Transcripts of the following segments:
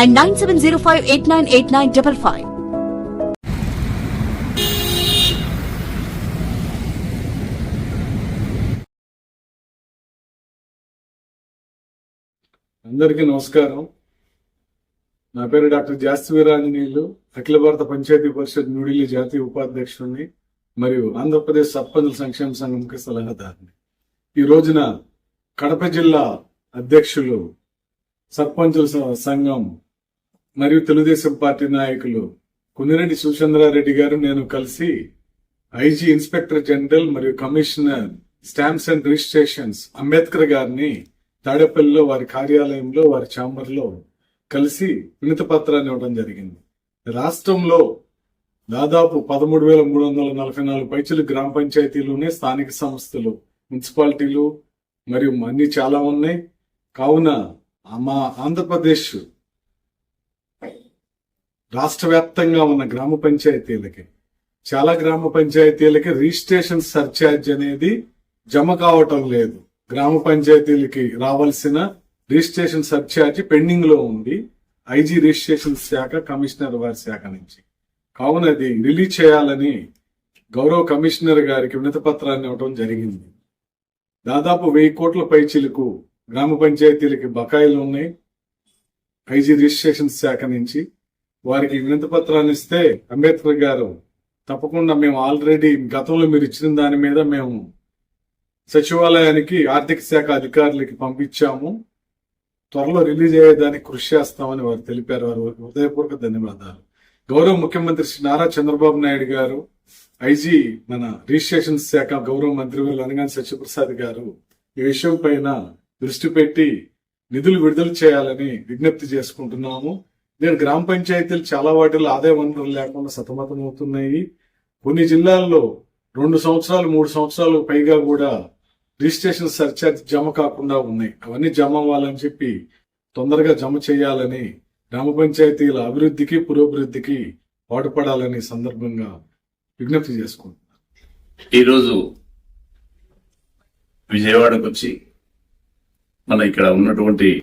and nine seven zero five eight nine eight nine double five అందరికీ నమస్కారం. నా పేరు డాక్టర్ జాస్తివీరాంజనేయులు అఖిల భారత పంచాయతీ పరిషత్ న్యూఢిల్లీ జాతీయ ఉపాధ్యక్షుడిని మరియు ఆంధ్రప్రదేశ్ సర్పంచుల సంక్షేమ సంఘంకి సలహాదారుని. ఈ రోజున కడప జిల్లా అధ్యక్షులు సర్పంచుల సంఘం మరియు తెలుగుదేశం పార్టీ నాయకులు కునిరెడ్డి సుచంద్రారెడ్డి గారు నేను కలిసి ఐజీ ఇన్స్పెక్టర్ జనరల్ మరియు commissioner stamps and registrations Ambedkar గారిని తాడేపల్లిలో వారి కార్యాలయంలో వారి ఛాంబర్లో కలిసి వినతి పత్రాన్ని ఇవ్వడం జరిగింది. రాష్ట్రంలో దాదాపు పదమూడు వేల మూడు వందల నలభై నాలుగు పైచలు గ్రామ పంచాయతీలోనే స్థానిక సంస్థలు మున్సిపాలిటీలు మరియు అన్ని చాలా ఉన్నాయి. కావున మా ఆంధ్రప్రదేశ్ రాష్ట్ర వ్యాప్తంగా ఉన్న గ్రామ పంచాయతీలకి చాలా గ్రామ పంచాయతీలకి రిజిస్ట్రేషన్ సర్ఛార్జ్ అనేది జమ కావటం లేదు. గ్రామ పంచాయతీలకి రావాల్సిన రిజిస్ట్రేషన్ సర్ఛార్జ్ పెండింగ్లో ఉంది. ఐజీ రిజిస్ట్రేషన్ శాఖ కమిషనర్ వారి శాఖ నుంచి. కావున అది రిలీజ్ చేయాలని గౌరవ కమిషనర్ గారికి వినతి పత్రాన్ని ఇవ్వడం జరిగింది. దాదాపు వెయ్యి కోట్ల పైచీలకు గ్రామ పంచాయతీలకి బకాయిలు ఉన్నాయి. ఐజీ రిజిస్ట్రేషన్ శాఖ నుంచి. వారికి వినతి పత్రాన్ని ఇస్తే అంబేద్కర్ గారు తప్పకుండా మేము ఆల్రెడీ గతంలో మీరు ఇచ్చిన దాని మీద మేము సచివాలయానికి ఆర్థిక శాఖ అధికారులకి పంపించాము. త్వరలో రిలీజ్ అయ్యేదానికి కృషి చేస్తామని వారు తెలిపారు. వారు హృదయపూర్వక ధన్యవాదాలు. గౌరవ ముఖ్యమంత్రి శ్రీ నారా చంద్రబాబు నాయుడు గారు ఐజీ మన రిజిస్ట్రేషన్ శాఖ గౌరవ మంత్రి అనగాని సత్యప్రసాద్ గారు ఈ విషయం పైన దృష్టి పెట్టి నిధులు విడుదల చేయాలని విజ్ఞప్తి చేసుకుంటున్నాము. నేను గ్రామ పంచాయతీలు చాలా వాటిలో ఆదాయ వనరులు లేకుండా సతమతం అవుతున్నాయి కొన్ని జిల్లాల్లో రెండు సంవత్సరాలు మూడు సంవత్సరాలు పైగా కూడా రిజిస్ట్రేషన్ సర్చార్జ్ జమ కాకుండా ఉన్నాయి. అవన్నీ జమ అవ్వాలని చెప్పి తొందరగా జమ చేయాలని గ్రామ పంచాయతీల అభివృద్ధికి పురోభివృద్ధికి పాటుపడాలని సందర్భంగా విజ్ఞప్తి చేసుకుంటున్నాను. ఈరోజు విజయవాడకు వచ్చి మన ఇక్కడ ఉన్నటువంటి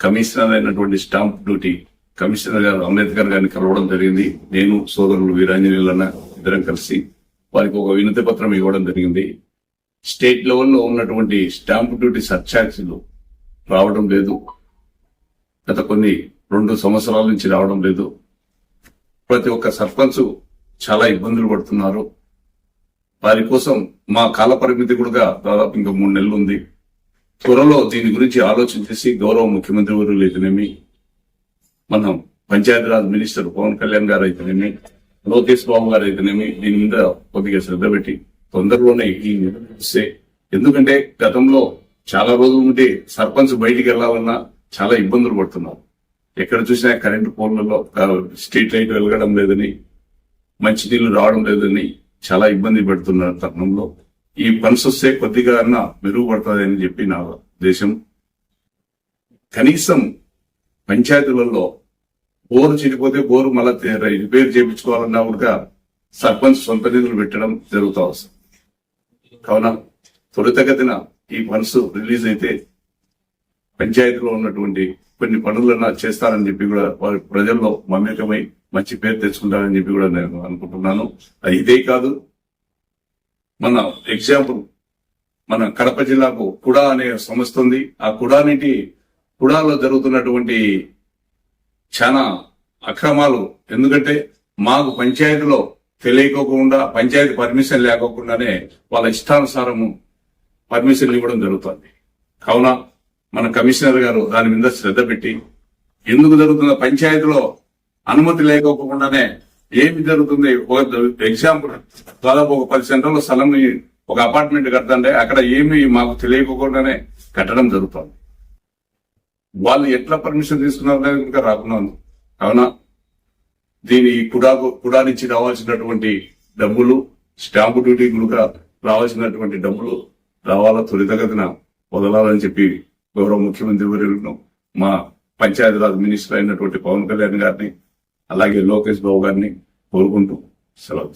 కమిషనర్ అయినటువంటి స్టాంప్ డ్యూటీ కమిషనర్ గారు అంబేద్కర్ గారిని కలవడం జరిగింది. నేను సోదరులు వీరాంజనేయులన్న ఇద్దరం కలిసి వారికి ఒక వినతి పత్రం ఇవ్వడం జరిగింది. స్టేట్ లెవెల్లో ఉన్నటువంటి స్టాంప్ డ్యూటీ సర్ఛార్జీలు రావడం లేదు. గత కొన్ని రెండు సంవత్సరాల నుంచి రావడం లేదు. ప్రతి ఒక్క సర్పంచ్ చాలా ఇబ్బందులు పడుతున్నారు. వారి కోసం మా కాల పరిమితి కూడా దాదాపు ఇంకా మూడు నెలలు ఉంది. త్వరలో దీని గురించి ఆలోచన చేసి గౌరవ ముఖ్యమంత్రి వారు అయితేనేమి మనం పంచాయతీరాజ్ మినిస్టర్ పవన్ కళ్యాణ్ గారు అయితేనేమి లోకేష్ బాబు గారు అయితేనేమి దీని మీద కొద్దిగా శ్రద్ధ పెట్టి తొందరలోనే ఈ వస్తే ఎందుకంటే గతంలో చాలా రోజుల నుండి సర్పంచ్ బయటికి వెళ్ళాలన్నా చాలా ఇబ్బందులు పడుతున్నారు. ఎక్కడ చూసినా కరెంటు పోల్లలో స్ట్రీట్ లైట్ వెలగడం లేదని మంచినీళ్ళు రావడం లేదని చాలా ఇబ్బంది పెడుతున్న తరుణంలో. ఈ పల్స్ వస్తే కొద్దిగా అన్న మెరుగుపడుతుందని చెప్పి నా ఉద్దేశం. కనీసం పంచాయతీలలో బోరు చెడిపోతే బోరు మళ్ళీ రిపేర్ చేయించుకోవాలన్నా కూడా సర్పంచ్ సొంత నిధులు పెట్టడం జరుగుతా వస్తుంది కావున త్వరితగతిన ఈ ఫండ్స్ రిలీజ్ అయితే పంచాయతీలో ఉన్నటువంటి కొన్ని పనులన్నా చేస్తారని చెప్పి కూడా వారి ప్రజల్లో మమేకమై మంచి పేరు తెచ్చుకుంటారని చెప్పి కూడా నేను అనుకుంటున్నాను. అది ఇదే కాదు మన ఎగ్జాంపుల్ మన కడప జిల్లాకు కుడా అనే సంస్థ ఉంది. ఆ కుడా నీటి కుడాలో జరుగుతున్నటువంటి చాలా అక్రమాలు. ఎందుకంటే మాకు పంచాయతీలో తెలియకోకుండా పంచాయతీ పర్మిషన్ లేకోకుండానే వాళ్ళ ఇష్టానుసారము పర్మిషన్ ఇవ్వడం జరుగుతుంది. కావున మన కమిషనర్ గారు దాని మీద శ్రద్ధ పెట్టి ఎందుకు జరుగుతున్న పంచాయతీలో అనుమతి లేకోకుండానే ఏమి జరుగుతుంది? ఒక ఎగ్జాంపుల్ దాదాపు ఒక పది సెంటర్ల స్థలం ఒక అపార్ట్మెంట్ కడతంటే అక్కడ ఏమి మాకు తెలియకుండానే కట్టడం జరుగుతుంది. వాళ్ళు ఎట్లా పర్మిషన్ తీసుకున్నారు అనేది ఇంకా రాకుండా ఉంది. కావున దీని కుడాకు కుడా నుంచి రావాల్సినటువంటి డబ్బులు స్టాంపు డ్యూటీ కూడా రావాల్సినటువంటి డబ్బులు రావాలా? త్వరితగతిన వదలాలని చెప్పి గౌరవ ముఖ్యమంత్రి వర్యులను మా పంచాయతీరాజ్ మినిస్టర్ అయినటువంటి పవన్ కళ్యాణ్ గారిని అలాగే లోకేష్ బాబు గారిని కోరుకుంటూ సెలవు